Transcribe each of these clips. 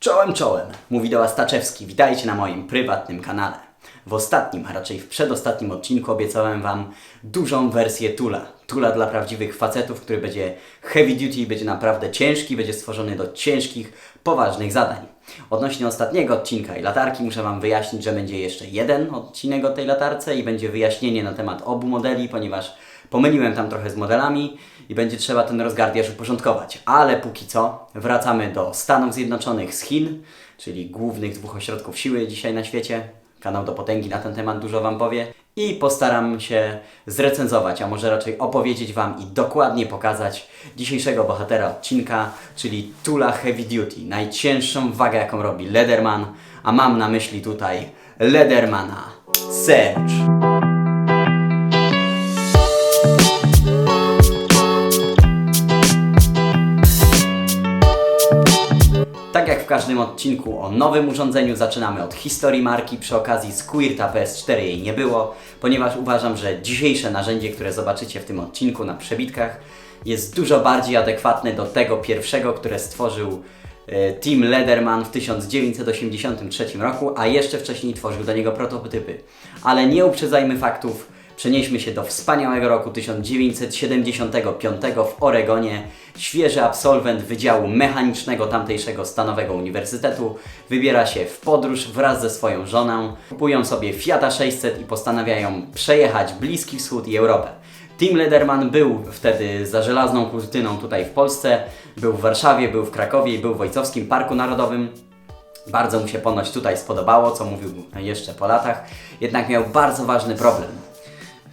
Czołem, czołem, mówi do Was Staczewski. Witajcie na moim prywatnym kanale. W ostatnim, a raczej w przedostatnim odcinku obiecałem Wam dużą wersję Tula. Tula dla prawdziwych facetów, który będzie heavy duty, będzie naprawdę ciężki, będzie stworzony do ciężkich, poważnych zadań. Odnośnie ostatniego odcinka i latarki muszę Wam wyjaśnić, że będzie jeszcze jeden odcinek o tej latarce i będzie wyjaśnienie na temat obu modeli, ponieważ Pomyliłem tam trochę z modelami i będzie trzeba ten rozgardiaż uporządkować. Ale póki co wracamy do Stanów Zjednoczonych z Chin, czyli głównych dwóch ośrodków siły dzisiaj na świecie. Kanał do potęgi na ten temat dużo Wam powie. I postaram się zrecenzować, a może raczej opowiedzieć Wam i dokładnie pokazać dzisiejszego bohatera odcinka, czyli Tula Heavy Duty, najcięższą wagę jaką robi Lederman, a mam na myśli tutaj Ledermana Surge. Każdym odcinku o nowym urządzeniu zaczynamy od historii marki. Przy okazji Squirta PS4 jej nie było, ponieważ uważam, że dzisiejsze narzędzie, które zobaczycie w tym odcinku na przebitkach jest dużo bardziej adekwatne do tego pierwszego, które stworzył e, Tim Lederman w 1983 roku, a jeszcze wcześniej tworzył do niego prototypy. Ale nie uprzedzajmy faktów, Przenieśmy się do wspaniałego roku 1975 w Oregonie. Świeży absolwent Wydziału Mechanicznego tamtejszego Stanowego Uniwersytetu wybiera się w podróż wraz ze swoją żoną. Kupują sobie Fiata 600 i postanawiają przejechać Bliski Wschód i Europę. Tim Lederman był wtedy za żelazną kurtyną tutaj w Polsce, był w Warszawie, był w Krakowie i był w Wojcowskim Parku Narodowym. Bardzo mu się ponoć tutaj spodobało, co mówił jeszcze po latach, jednak miał bardzo ważny problem.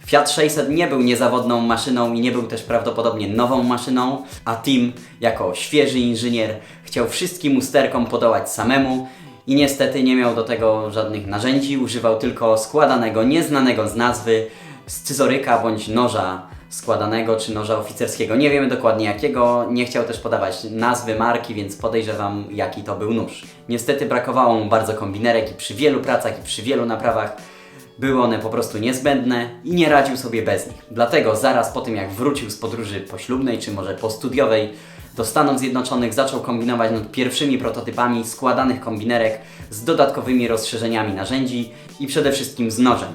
Fiat 600 nie był niezawodną maszyną i nie był też prawdopodobnie nową maszyną, a Tim, jako świeży inżynier, chciał wszystkim usterkom podołać samemu i niestety nie miał do tego żadnych narzędzi, używał tylko składanego, nieznanego z nazwy scyzoryka bądź noża składanego czy noża oficerskiego. Nie wiemy dokładnie jakiego, nie chciał też podawać nazwy marki, więc podejrzewam jaki to był nóż. Niestety brakowało mu bardzo kombinerek i przy wielu pracach i przy wielu naprawach były one po prostu niezbędne i nie radził sobie bez nich. Dlatego zaraz po tym, jak wrócił z podróży poślubnej czy może postudiowej do Stanów Zjednoczonych, zaczął kombinować nad pierwszymi prototypami składanych kombinerek z dodatkowymi rozszerzeniami narzędzi i przede wszystkim z nożem.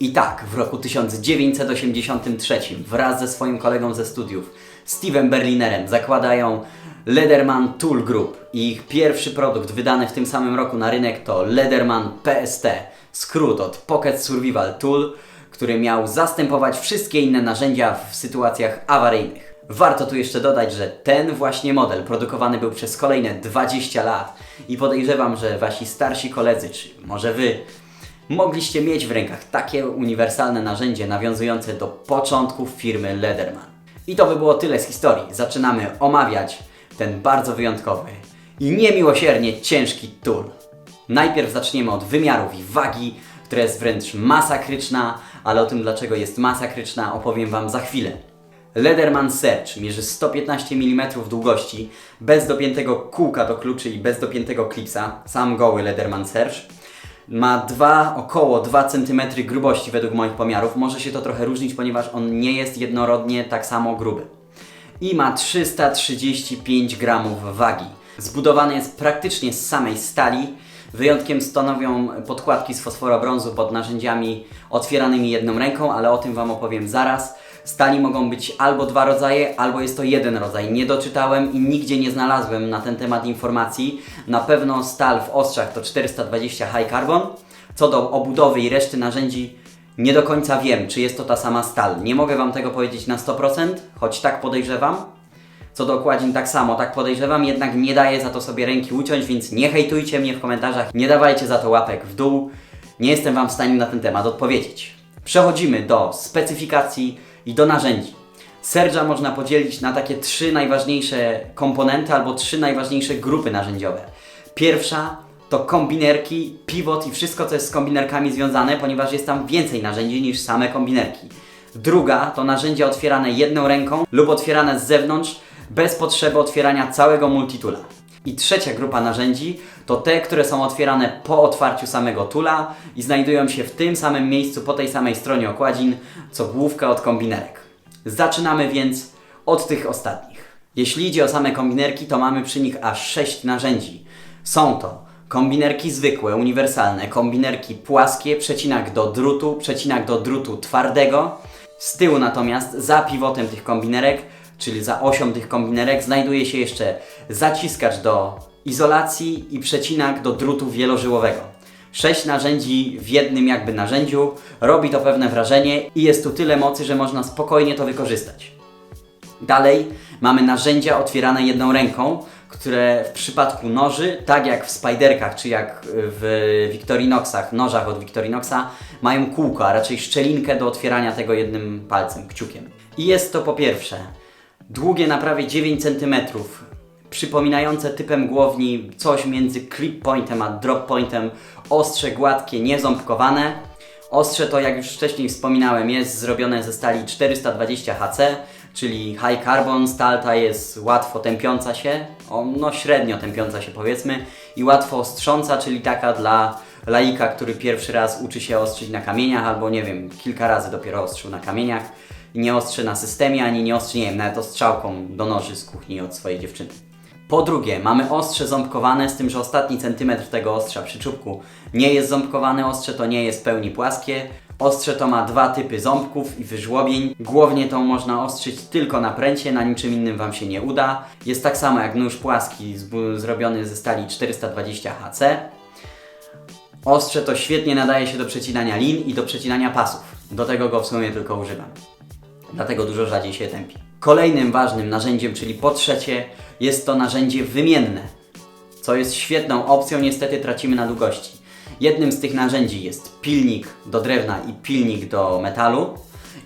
I tak, w roku 1983 wraz ze swoim kolegą ze studiów, Steven Berlinerem, zakładają Lederman Tool Group ich pierwszy produkt wydany w tym samym roku na rynek to Lederman PST, skrót od Pocket Survival Tool, który miał zastępować wszystkie inne narzędzia w sytuacjach awaryjnych. Warto tu jeszcze dodać, że ten właśnie model produkowany był przez kolejne 20 lat i podejrzewam, że wasi starsi koledzy, czy może wy, mogliście mieć w rękach takie uniwersalne narzędzie nawiązujące do początków firmy Lederman. I to by było tyle z historii. Zaczynamy omawiać ten bardzo wyjątkowy i niemiłosiernie ciężki tool. Najpierw zaczniemy od wymiarów i wagi, która jest wręcz masakryczna, ale o tym dlaczego jest masakryczna opowiem Wam za chwilę. Lederman Search mierzy 115 mm długości, bez dopiętego kółka do kluczy i bez dopiętego klipsa, sam goły Lederman Search. Ma dwa, około 2 cm grubości według moich pomiarów. Może się to trochę różnić, ponieważ on nie jest jednorodnie tak samo gruby. I ma 335 gramów wagi. Zbudowany jest praktycznie z samej stali. Wyjątkiem stanowią podkładki z fosforobrązu pod narzędziami otwieranymi jedną ręką, ale o tym Wam opowiem zaraz. Stali mogą być albo dwa rodzaje, albo jest to jeden rodzaj. Nie doczytałem i nigdzie nie znalazłem na ten temat informacji. Na pewno stal w ostrzach to 420 high carbon. Co do obudowy i reszty narzędzi, nie do końca wiem, czy jest to ta sama stal. Nie mogę Wam tego powiedzieć na 100%, choć tak podejrzewam. Co do okładzin tak samo, tak podejrzewam, jednak nie daję za to sobie ręki uciąć, więc nie hejtujcie mnie w komentarzach, nie dawajcie za to łapek w dół. Nie jestem Wam w stanie na ten temat odpowiedzieć. Przechodzimy do specyfikacji i do narzędzi. Serge'a można podzielić na takie trzy najważniejsze komponenty albo trzy najważniejsze grupy narzędziowe. Pierwsza to kombinerki, pivot i wszystko, co jest z kombinerkami związane, ponieważ jest tam więcej narzędzi niż same kombinerki. Druga to narzędzia otwierane jedną ręką lub otwierane z zewnątrz, bez potrzeby otwierania całego multitula. I trzecia grupa narzędzi to te, które są otwierane po otwarciu samego tula i znajdują się w tym samym miejscu po tej samej stronie okładzin, co główka od kombinerek. Zaczynamy więc od tych ostatnich. Jeśli idzie o same kombinerki, to mamy przy nich aż 6 narzędzi. Są to kombinerki zwykłe, uniwersalne, kombinerki płaskie, przecinak do drutu, przecinak do drutu twardego. Z tyłu natomiast za pivotem tych kombinerek, czyli za osią tych kombinerek, znajduje się jeszcze zaciskacz do izolacji i przecinak do drutu wielożyłowego. Sześć narzędzi w jednym jakby narzędziu robi to pewne wrażenie i jest tu tyle mocy, że można spokojnie to wykorzystać. Dalej mamy narzędzia otwierane jedną ręką, które w przypadku noży, tak jak w Spiderkach czy jak w Victorinoxach, nożach od Victorinoxa, mają kółko, a raczej szczelinkę do otwierania tego jednym palcem, kciukiem. I jest to po pierwsze długie na prawie 9 cm, przypominające typem głowni coś między clip pointem a drop pointem, ostrze gładkie, nieząbkowane. Ostrze to, jak już wcześniej wspominałem, jest zrobione ze stali 420 HC, czyli high carbon. Stal ta jest łatwo tępiąca się, no średnio tępiąca się powiedzmy, i łatwo ostrząca, czyli taka dla laika, który pierwszy raz uczy się ostrzyć na kamieniach, albo nie wiem, kilka razy dopiero ostrzył na kamieniach. Nie ostrzy na systemie, ani nie ostrzy, nie wiem, nawet ostrzałką do noży z kuchni od swojej dziewczyny. Po drugie, mamy ostrze ząbkowane, z tym, że ostatni centymetr tego ostrza przy czubku nie jest ząbkowane, ostrze to nie jest pełni płaskie. Ostrze to ma dwa typy ząbków i wyżłobień. Głównie to można ostrzyć tylko na pręcie, na niczym innym Wam się nie uda. Jest tak samo jak nóż płaski zrobiony ze stali 420 HC. Ostrze to świetnie nadaje się do przecinania lin i do przecinania pasów. Do tego go w sumie tylko używam. Dlatego dużo rzadziej się tępi. Kolejnym ważnym narzędziem, czyli po trzecie, jest to narzędzie wymienne, co jest świetną opcją, niestety tracimy na długości. Jednym z tych narzędzi jest pilnik do drewna i pilnik do metalu.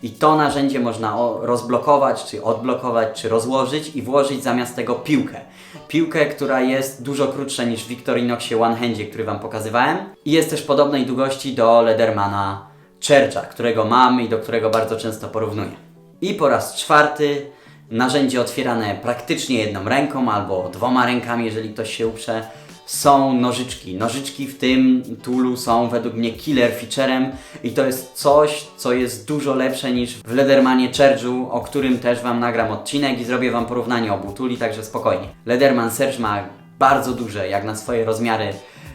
I to narzędzie można rozblokować, czy odblokować, czy rozłożyć i włożyć zamiast tego piłkę. Piłkę, która jest dużo krótsza niż w Victorinoxie One Handzie, który Wam pokazywałem. I jest też podobnej długości do Ledermana Churcha, którego mam i do którego bardzo często porównuję. I po raz czwarty narzędzie otwierane praktycznie jedną ręką albo dwoma rękami, jeżeli ktoś się uprze, są nożyczki. Nożyczki w tym toolu są według mnie killer featurem i to jest coś, co jest dużo lepsze niż w Ledermanie Churchu, o którym też Wam nagram odcinek i zrobię Wam porównanie obu tooli, także spokojnie. Lederman Surge ma bardzo duże, jak na swoje rozmiary,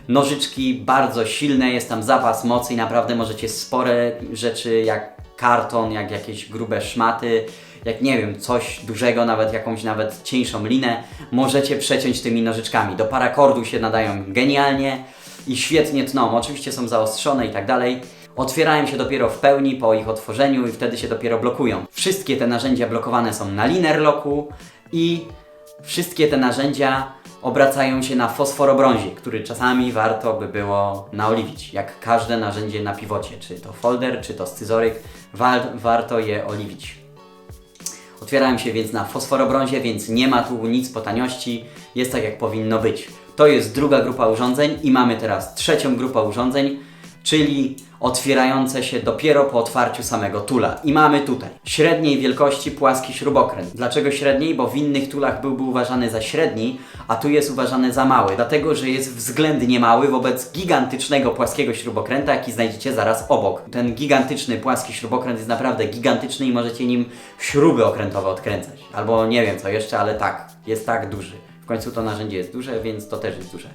nożyczki, bardzo silne, jest tam zapas mocy i naprawdę możecie spore rzeczy jak karton, jak jakieś grube szmaty, jak nie wiem, coś dużego, nawet jakąś nawet cieńszą linę, możecie przeciąć tymi nożyczkami. Do parakordu się nadają genialnie i świetnie tną. Oczywiście są zaostrzone i tak dalej. Otwierają się dopiero w pełni po ich otworzeniu i wtedy się dopiero blokują. Wszystkie te narzędzia blokowane są na liner locku i wszystkie te narzędzia obracają się na fosforobrązie, który czasami warto by było naoliwić, jak każde narzędzie na piwocie, czy to folder, czy to scyzoryk, wa warto je oliwić. Otwierają się więc na fosforobrązie, więc nie ma tu nic po taniości, jest tak jak powinno być. To jest druga grupa urządzeń i mamy teraz trzecią grupę urządzeń, czyli otwierające się dopiero po otwarciu samego tula. I mamy tutaj średniej wielkości płaski śrubokręt. Dlaczego średniej? Bo w innych tulach byłby uważany za średni, a tu jest uważany za mały, dlatego że jest względnie mały wobec gigantycznego płaskiego śrubokręta, jaki znajdziecie zaraz obok. Ten gigantyczny płaski śrubokręt jest naprawdę gigantyczny i możecie nim śruby okrętowe odkręcać. Albo nie wiem co jeszcze, ale tak, jest tak duży. W końcu to narzędzie jest duże, więc to też jest duże.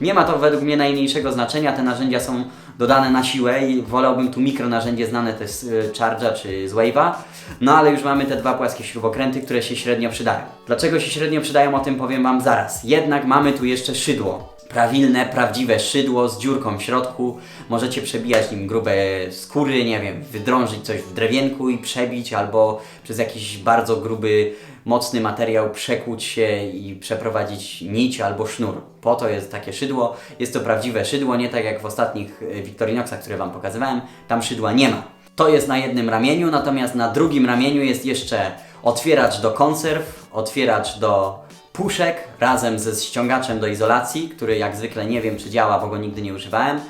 Nie ma to według mnie najmniejszego znaczenia, te narzędzia są dodane na siłę i wolałbym tu mikro narzędzie znane też z y, Charge'a czy z Wave'a, no ale już mamy te dwa płaskie śrubokręty, które się średnio przydają. Dlaczego się średnio przydają, o tym powiem Wam zaraz. Jednak mamy tu jeszcze szydło. Prawilne, prawdziwe szydło z dziurką w środku. Możecie przebijać nim grube skóry, nie wiem, wydrążyć coś w drewienku i przebić, albo przez jakiś bardzo gruby, mocny materiał przekuć się i przeprowadzić nić albo sznur. Po to jest takie szydło. Jest to prawdziwe szydło, nie tak jak w ostatnich y, Victorinoxach, które Wam pokazywałem. Tam szydła nie ma. To jest na jednym ramieniu, natomiast na drugim ramieniu jest jeszcze otwieracz do konserw, otwieracz do puszek razem ze ściągaczem do izolacji, który jak zwykle nie wiem czy działa, bo go nigdy nie używałem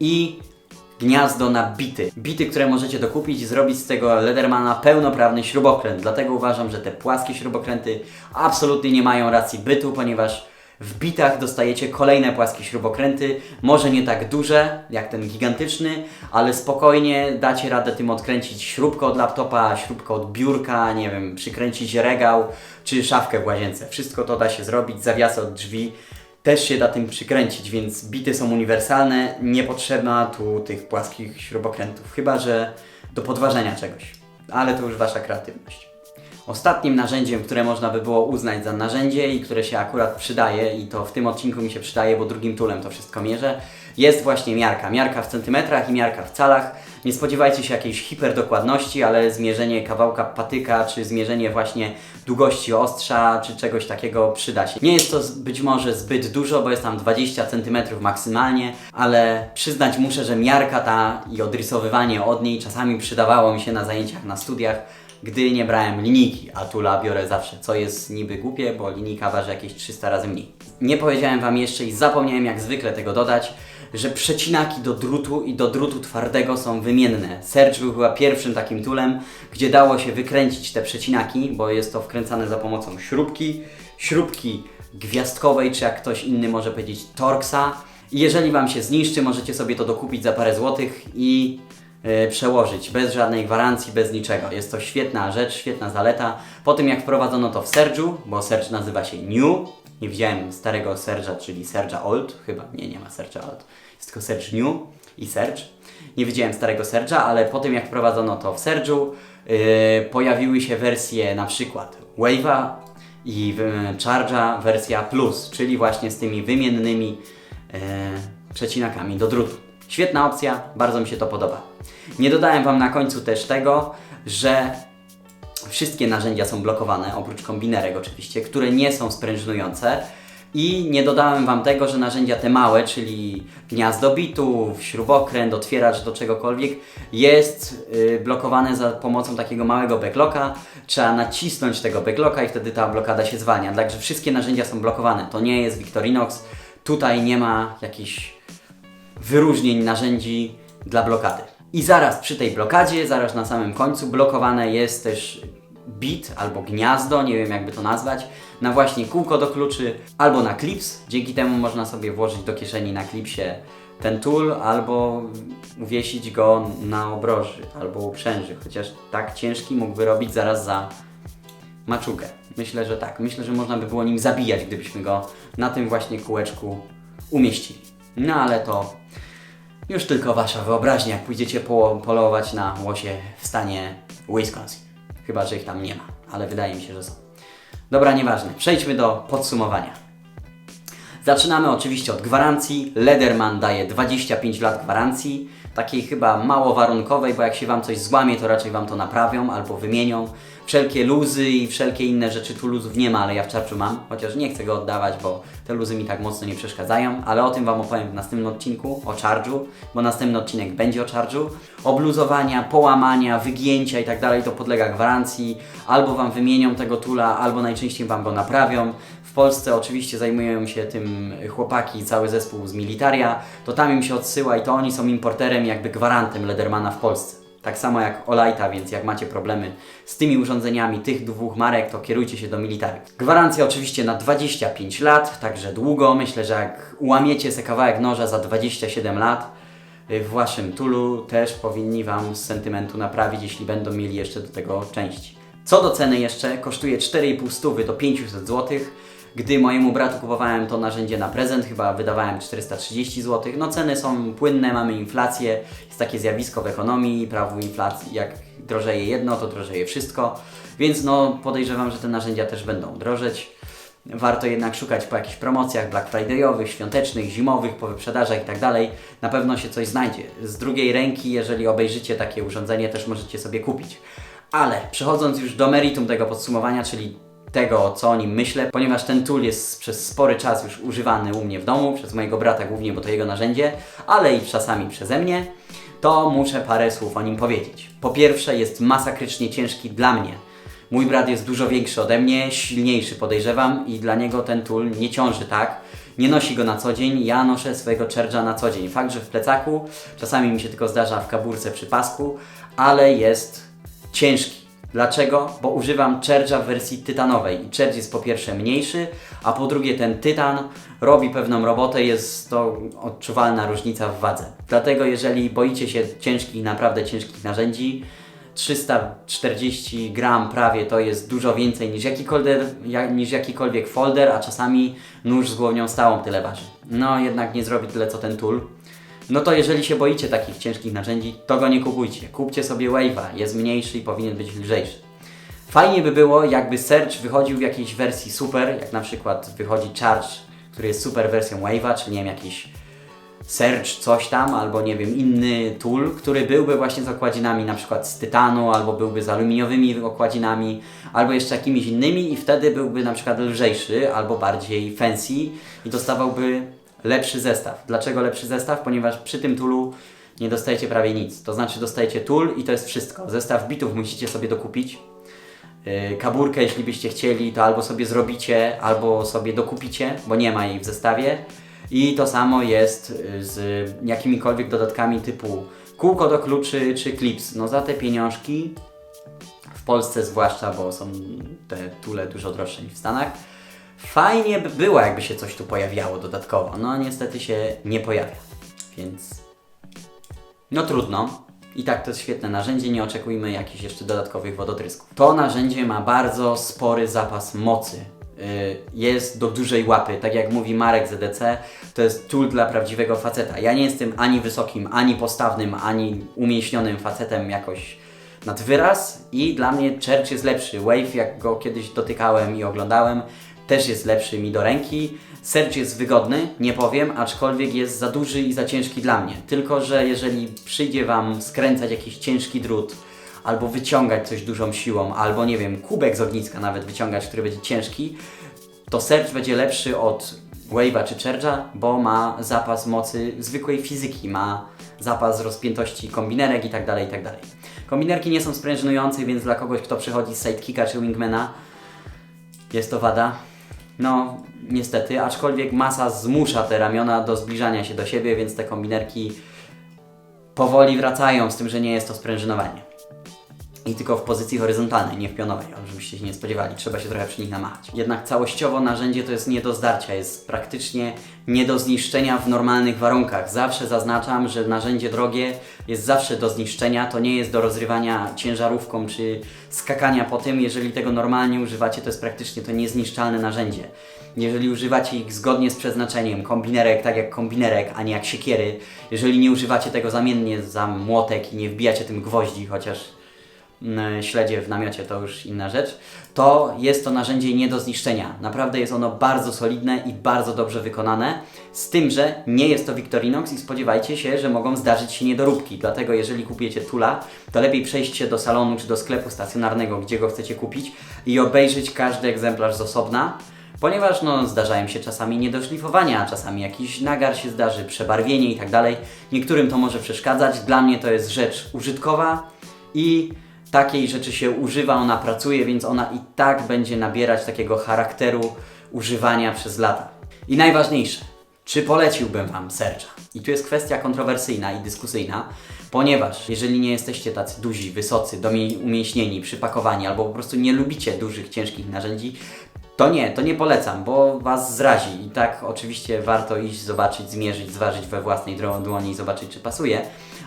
i gniazdo na bity. Bity, które możecie dokupić i zrobić z tego Ledermana pełnoprawny śrubokręt. Dlatego uważam, że te płaskie śrubokręty absolutnie nie mają racji bytu, ponieważ w bitach dostajecie kolejne płaskie śrubokręty, może nie tak duże jak ten gigantyczny, ale spokojnie dacie radę tym odkręcić śrubkę od laptopa, śrubkę od biurka, nie wiem, przykręcić regał czy szafkę w łazience. Wszystko to da się zrobić, zawiasy od drzwi też się da tym przykręcić, więc bity są uniwersalne, nie potrzeba tu tych płaskich śrubokrętów, chyba że do podważenia czegoś, ale to już Wasza kreatywność. Ostatnim narzędziem, które można by było uznać za narzędzie i które się akurat przydaje, i to w tym odcinku mi się przydaje, bo drugim tulem to wszystko mierzę, jest właśnie miarka. Miarka w centymetrach i miarka w calach. Nie spodziewajcie się jakiejś hiperdokładności, ale zmierzenie kawałka patyka, czy zmierzenie właśnie długości ostrza, czy czegoś takiego przyda się. Nie jest to być może zbyt dużo, bo jest tam 20 cm maksymalnie, ale przyznać muszę, że miarka ta i odrysowywanie od niej czasami przydawało mi się na zajęciach na studiach, gdy nie brałem linijki, a tula biorę zawsze, co jest niby głupie, bo linijka waży jakieś 300 razy mniej. Nie powiedziałem Wam jeszcze i zapomniałem jak zwykle tego dodać, że przecinaki do drutu i do drutu twardego są wymienne. Serge był chyba pierwszym takim tulem, gdzie dało się wykręcić te przecinaki, bo jest to wkręcane za pomocą śrubki, śrubki gwiazdkowej, czy jak ktoś inny może powiedzieć Torxa. Jeżeli Wam się zniszczy, możecie sobie to dokupić za parę złotych i e, przełożyć bez żadnej gwarancji, bez niczego. Jest to świetna rzecz, świetna zaleta. Po tym jak wprowadzono to w Serge'u, bo Serge nazywa się New, nie widziałem starego Serge'a, czyli Serge'a Old, chyba nie, nie ma Serge'a Old, jest tylko Serge New i Serge. Nie widziałem starego Serge'a, ale po tym jak wprowadzono to w Serge'u, yy, pojawiły się wersje na przykład Wave'a i yy, Charge'a wersja Plus, czyli właśnie z tymi wymiennymi yy, przecinakami do drutu. Świetna opcja, bardzo mi się to podoba. Nie dodałem Wam na końcu też tego, że Wszystkie narzędzia są blokowane, oprócz kombinerek oczywiście, które nie są sprężynujące. I nie dodałem Wam tego, że narzędzia te małe, czyli gniazdo bitów, śrubokręt, otwieracz do czegokolwiek, jest y, blokowane za pomocą takiego małego backlocka. Trzeba nacisnąć tego backlocka i wtedy ta blokada się zwalnia. Także wszystkie narzędzia są blokowane. To nie jest Victorinox. Tutaj nie ma jakichś wyróżnień narzędzi dla blokady. I zaraz przy tej blokadzie, zaraz na samym końcu, blokowane jest też bit albo gniazdo, nie wiem jakby to nazwać, na właśnie kółko do kluczy albo na klips. Dzięki temu można sobie włożyć do kieszeni na klipsie ten tool albo uwiesić go na obroży albo uprzęży, chociaż tak ciężki mógłby robić zaraz za maczukę. Myślę, że tak. Myślę, że można by było nim zabijać, gdybyśmy go na tym właśnie kółeczku umieścili. No ale to już tylko wasza wyobraźnia, jak pójdziecie po, polować na łosie w stanie Wisconsin. Chyba, że ich tam nie ma, ale wydaje mi się, że są. Dobra, nieważne. Przejdźmy do podsumowania. Zaczynamy oczywiście od gwarancji. Lederman daje 25 lat gwarancji, takiej chyba mało warunkowej, bo jak się Wam coś złamie, to raczej Wam to naprawią albo wymienią. Wszelkie luzy i wszelkie inne rzeczy, tu luzów nie ma, ale ja w czarczu mam, chociaż nie chcę go oddawać, bo te luzy mi tak mocno nie przeszkadzają, ale o tym Wam opowiem w następnym odcinku, o charge'u, bo następny odcinek będzie o charge'u. Obluzowania, połamania, wygięcia i tak dalej to podlega gwarancji, albo Wam wymienią tego tula, albo najczęściej Wam go naprawią. W Polsce oczywiście zajmują się tym chłopaki, cały zespół z Militaria, to tam im się odsyła i to oni są importerem, jakby gwarantem Ledermana w Polsce. Tak samo jak Olajta, więc jak macie problemy z tymi urządzeniami tych dwóch marek, to kierujcie się do Military. Gwarancja oczywiście na 25 lat, także długo. Myślę, że jak ułamiecie sobie kawałek noża za 27 lat, y, w Waszym tulu też powinni Wam z sentymentu naprawić, jeśli będą mieli jeszcze do tego części. Co do ceny jeszcze, kosztuje 4,5 stówy do 500 zł. Gdy mojemu bratu kupowałem to narzędzie na prezent, chyba wydawałem 430 zł. No ceny są płynne, mamy inflację, jest takie zjawisko w ekonomii, prawo inflacji, jak drożeje jedno, to drożeje wszystko. Więc no podejrzewam, że te narzędzia też będą drożeć. Warto jednak szukać po jakichś promocjach Black Friday'owych, świątecznych, zimowych, po wyprzedażach i tak. Na pewno się coś znajdzie. Z drugiej ręki, jeżeli obejrzycie takie urządzenie, też możecie sobie kupić. Ale przechodząc już do meritum tego podsumowania, czyli tego, co o nim myślę, ponieważ ten tool jest przez spory czas już używany u mnie w domu, przez mojego brata głównie, bo to jego narzędzie, ale i czasami przeze mnie, to muszę parę słów o nim powiedzieć. Po pierwsze, jest masakrycznie ciężki dla mnie. Mój brat jest dużo większy ode mnie, silniejszy podejrzewam i dla niego ten tool nie ciąży tak. Nie nosi go na co dzień, ja noszę swojego Charge'a na co dzień. Fakt, że w plecaku, czasami mi się tylko zdarza w kaburce przy pasku, ale jest ciężki. Dlaczego? Bo używam Charge'a w wersji tytanowej i Charge jest po pierwsze mniejszy, a po drugie ten tytan robi pewną robotę, jest to odczuwalna różnica w wadze. Dlatego jeżeli boicie się ciężkich, naprawdę ciężkich narzędzi, 340 gram prawie to jest dużo więcej niż jakikolwiek, ja- niż jakikolwiek folder, a czasami nóż z głownią stałą tyle waży. No jednak nie zrobi tyle co ten tool. No to jeżeli się boicie takich ciężkich narzędzi, to go nie kupujcie. Kupcie sobie Wave'a, jest mniejszy i powinien być lżejszy. Fajnie by było, jakby Search wychodził w jakiejś wersji super, jak na przykład wychodzi Charge, który jest super wersją Wave'a, czy nie wiem, jakiś Search coś tam, albo nie wiem, inny tool, który byłby właśnie z okładzinami na przykład z tytanu, albo byłby z aluminiowymi okładzinami, albo jeszcze jakimiś innymi i wtedy byłby na przykład lżejszy, albo bardziej fancy i dostawałby lepszy zestaw. Dlaczego lepszy zestaw? Ponieważ przy tym toolu nie dostajecie prawie nic. To znaczy dostajecie tool i to jest wszystko. Zestaw bitów musicie sobie dokupić. Yy, Kaburkę, jeśli byście chcieli, to albo sobie zrobicie, albo sobie dokupicie, bo nie ma jej w zestawie. I to samo jest yy, z jakimikolwiek dodatkami typu kółko do kluczy czy clips. No za te pieniążki, w Polsce zwłaszcza, bo są te tule dużo droższe niż w Stanach, fajnie by było, jakby się coś tu pojawiało dodatkowo. No niestety się nie pojawia, więc no trudno. I tak to jest świetne narzędzie, nie oczekujmy jakichś jeszcze dodatkowych wodotrysków. To narzędzie ma bardzo spory zapas mocy. Yy, Jest do dużej łapy, tak jak mówi Marek ZDC, to jest tool dla prawdziwego faceta. Ja nie jestem ani wysokim, ani postawnym, ani umieśnionym facetem jakoś nad wyraz i dla mnie Church jest lepszy. Wave, jak go kiedyś dotykałem i oglądałem, też jest lepszy mi do ręki. Search jest wygodny, nie powiem, aczkolwiek jest za duży i za ciężki dla mnie. Tylko, że jeżeli przyjdzie Wam skręcać jakiś ciężki drut, albo wyciągać coś dużą siłą, albo nie wiem, kubek z ogniska nawet wyciągać, który będzie ciężki, to Search będzie lepszy od Wave'a czy Charge'a, bo ma zapas mocy zwykłej fizyki, ma zapas rozpiętości kombinerek i tak dalej, i tak. Kombinerki nie są sprężynujące, więc dla kogoś, kto przychodzi z sidekicka czy wingmana, jest to wada. No, niestety, aczkolwiek masa zmusza te ramiona do zbliżania się do siebie, więc te kombinerki powoli wracają, z tym, że nie jest to sprężynowanie. I tylko w pozycji horyzontalnej, nie w pionowej, żebyście się nie spodziewali, trzeba się trochę przy nich namachać. Jednak całościowo narzędzie to jest nie do zdarcia, jest praktycznie nie do zniszczenia w normalnych warunkach. Zawsze zaznaczam, że narzędzie drogie jest zawsze do zniszczenia, to nie jest do rozrywania ciężarówką czy skakania po tym. Jeżeli tego normalnie używacie, to jest praktycznie to niezniszczalne narzędzie. Jeżeli używacie ich zgodnie z przeznaczeniem, kombinerek tak jak kombinerek, a nie jak siekiery, jeżeli nie używacie tego zamiennie za młotek i nie wbijacie tym gwoździ, chociaż śledzie w namiocie to już inna rzecz, to jest to narzędzie nie do zniszczenia. Naprawdę jest ono bardzo solidne i bardzo dobrze wykonane, z tym, że nie jest to Victorinox i spodziewajcie się, że mogą zdarzyć się niedoróbki. Dlatego jeżeli kupujecie Tula, to lepiej przejść się do salonu czy do sklepu stacjonarnego, gdzie go chcecie kupić i obejrzeć każdy egzemplarz z osobna, Ponieważ no, zdarzają się czasami niedoszlifowania, czasami jakiś nagar się zdarzy, przebarwienie i tak dalej. Niektórym to może przeszkadzać. Dla mnie to jest rzecz użytkowa i takiej rzeczy się używa, ona pracuje, więc ona i tak będzie nabierać takiego charakteru używania przez lata. I najważniejsze, czy poleciłbym Wam Serge'a? I tu jest kwestia kontrowersyjna i dyskusyjna, ponieważ jeżeli nie jesteście tacy duzi, wysocy, umięśnieni, przypakowani, albo po prostu nie lubicie dużych, ciężkich narzędzi, to nie, to nie polecam, bo Was zrazi. I tak oczywiście warto iść, zobaczyć, zmierzyć, zważyć we własnej dłoni i zobaczyć, czy pasuje.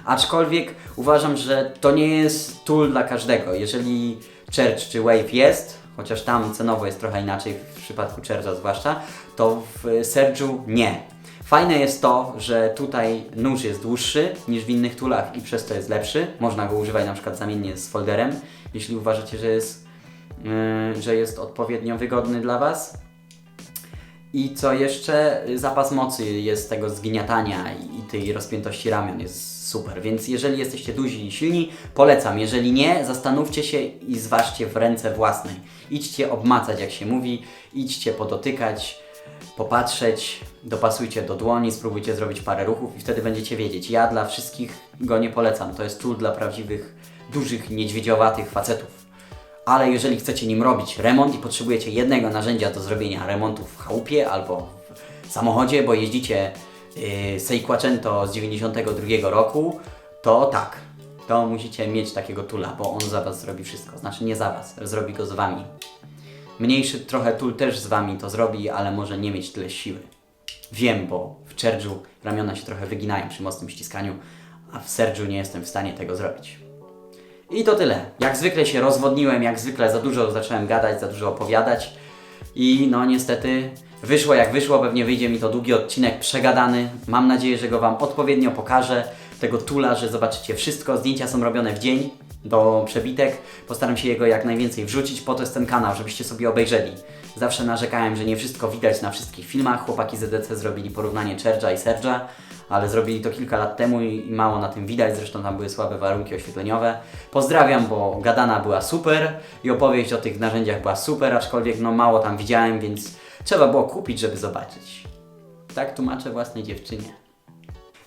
Aczkolwiek uważam, że to nie jest tool dla każdego. Jeżeli Church czy Wave jest, chociaż tam cenowo jest trochę inaczej w przypadku Churcha zwłaszcza, to w Serge'u nie. Fajne jest to, że tutaj nóż jest dłuższy niż w innych toolach i przez to jest lepszy. Można go używać na przykład zamiennie z folderem, jeśli uważacie, że jest że jest odpowiednio wygodny dla Was. I co jeszcze? Zapas mocy jest tego zgniatania i tej rozpiętości ramion jest super. Więc jeżeli jesteście duzi i silni, polecam. Jeżeli nie, zastanówcie się i zważcie w ręce własnej. Idźcie obmacać, jak się mówi, idźcie podotykać, popatrzeć, dopasujcie do dłoni, spróbujcie zrobić parę ruchów i wtedy będziecie wiedzieć. Ja dla wszystkich go nie polecam. To jest tool dla prawdziwych, dużych, niedźwiedziowatych facetów. Ale jeżeli chcecie nim robić remont i potrzebujecie jednego narzędzia do zrobienia remontu w chałupie albo w samochodzie, bo jeździcie yy, Seikłacento z 92 roku, to tak, to musicie mieć takiego tula, bo on za Was zrobi wszystko. Znaczy nie za Was, zrobi go z Wami. Mniejszy trochę tool też z Wami to zrobi, ale może nie mieć tyle siły. Wiem, bo w Charge'u ramiona się trochę wyginają przy mocnym ściskaniu, a w Serge'u nie jestem w stanie tego zrobić. I to tyle. Jak zwykle się rozwodniłem, jak zwykle za dużo zacząłem gadać, za dużo opowiadać. I no niestety wyszło jak wyszło, pewnie wyjdzie mi to długi odcinek przegadany. Mam nadzieję, że go Wam odpowiednio pokażę. Tego tula, że zobaczycie wszystko. Zdjęcia są robione w dzień do przebitek. Postaram się jego jak najwięcej wrzucić, po to jest ten kanał, żebyście sobie obejrzeli. Zawsze narzekałem, że nie wszystko widać na wszystkich filmach. Chłopaki z EDC zrobili porównanie Churcha i Serge'a, ale zrobili to kilka lat temu i mało na tym widać, zresztą tam były słabe warunki oświetleniowe. Pozdrawiam, bo gadana była super i opowieść o tych narzędziach była super, aczkolwiek no mało tam widziałem, więc trzeba było kupić, żeby zobaczyć. Tak tłumaczę własnej dziewczynie.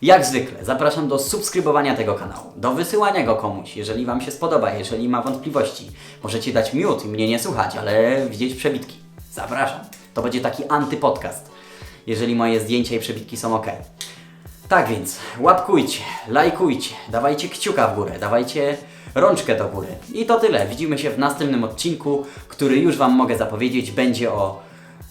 Jak zwykle zapraszam do subskrybowania tego kanału, do wysyłania go komuś, jeżeli Wam się spodoba, jeżeli ma wątpliwości. Możecie dać miód i mnie nie słuchać, ale widzieć przebitki. Zapraszam. To będzie taki antypodcast, jeżeli moje zdjęcia i przebitki są ok. Tak więc, łapkujcie, lajkujcie, dawajcie kciuka w górę, dawajcie rączkę do góry. I to tyle. Widzimy się w następnym odcinku, który już Wam mogę zapowiedzieć. Będzie o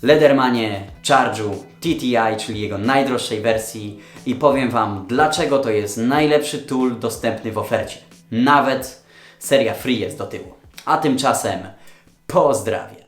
Ledermanie Charge'u TTI, czyli jego najdroższej wersji i powiem Wam, dlaczego to jest najlepszy tool dostępny w ofercie. Nawet seria free jest do tyłu. A tymczasem pozdrawiam.